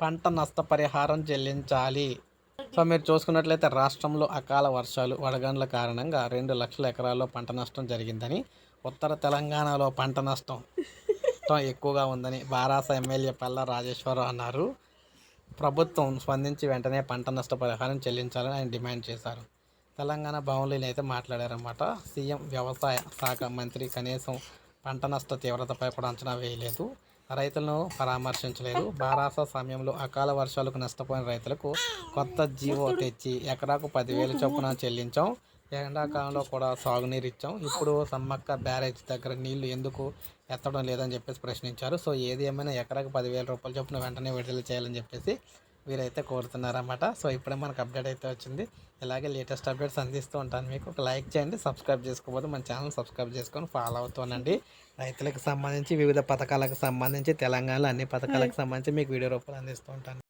పంట నష్టపరిహారం చెల్లించాలి. సో మీరు చూసుకున్నట్లయితే రాష్ట్రంలో అకాల వర్షాలు వడగండ్ల కారణంగా రెండు లక్షల ఎకరాల్లో పంట నష్టం జరిగిందని ఉత్తర తెలంగాణలో పంట నష్టం ఎక్కువగా ఉందని బారాస ఎమ్మెల్యే పల్లా రాజేశ్వరరావు అన్నారు. ప్రభుత్వం స్పందించి వెంటనే పంట నష్టపరిహారం చెల్లించాలని ఆయన డిమాండ్ చేశారు. తెలంగాణ భవన్లో అయితే మాట్లాడారన్నమాట. సీఎం వ్యవసాయ శాఖ మంత్రి కనీసం పంట నష్ట తీవ్రతపై కూడా అంచనా వేయలేదు. రైతులను పరామర్శించలేదు. బారాస సమయంలో అకాల వర్షాలకు నష్టపోయిన రైతులకు కొత్త జీవో తెచ్చి ఎకరాకు పదివేలు చొప్పున చెల్లించాం. ఎండాకాలంలో కూడా సాగునీరు ఇచ్చాం. ఇప్పుడు సమ్మక్క బ్యారేజ్ దగ్గర నీళ్ళు ఎందుకు ఎత్తడం లేదని చెప్పేసి ప్రశ్నించారు. సో ఏది ఏమైనా ఎకరాకు పదివేల రూపాయల చొప్పున వెంటనే విడుదల చేయాలని చెప్పేసి వీరైతే కోరుతున్నారన్నమాట. సో ఇప్పుడే మనకు అప్డేట్ అయితే వచ్చింది. ఇలాగే లేటెస్ట్ అప్డేట్స్ అందిస్తూ ఉంటాను మీకు. ఒక లైక్ చేయండి సబ్స్క్రైబ్ చేసుకోకపోతే మన ఛానల్ సబ్స్క్రైబ్ చేసుకొని ఫాలో అవుతానండి. రైతులకు సంబంధించి వివిధ పథకాలకు సంబంధించి తెలంగాణలో అన్ని పథకాలకు సంబంధించి మీకు వీడియో రూపాయలు అందిస్తూ ఉంటాను.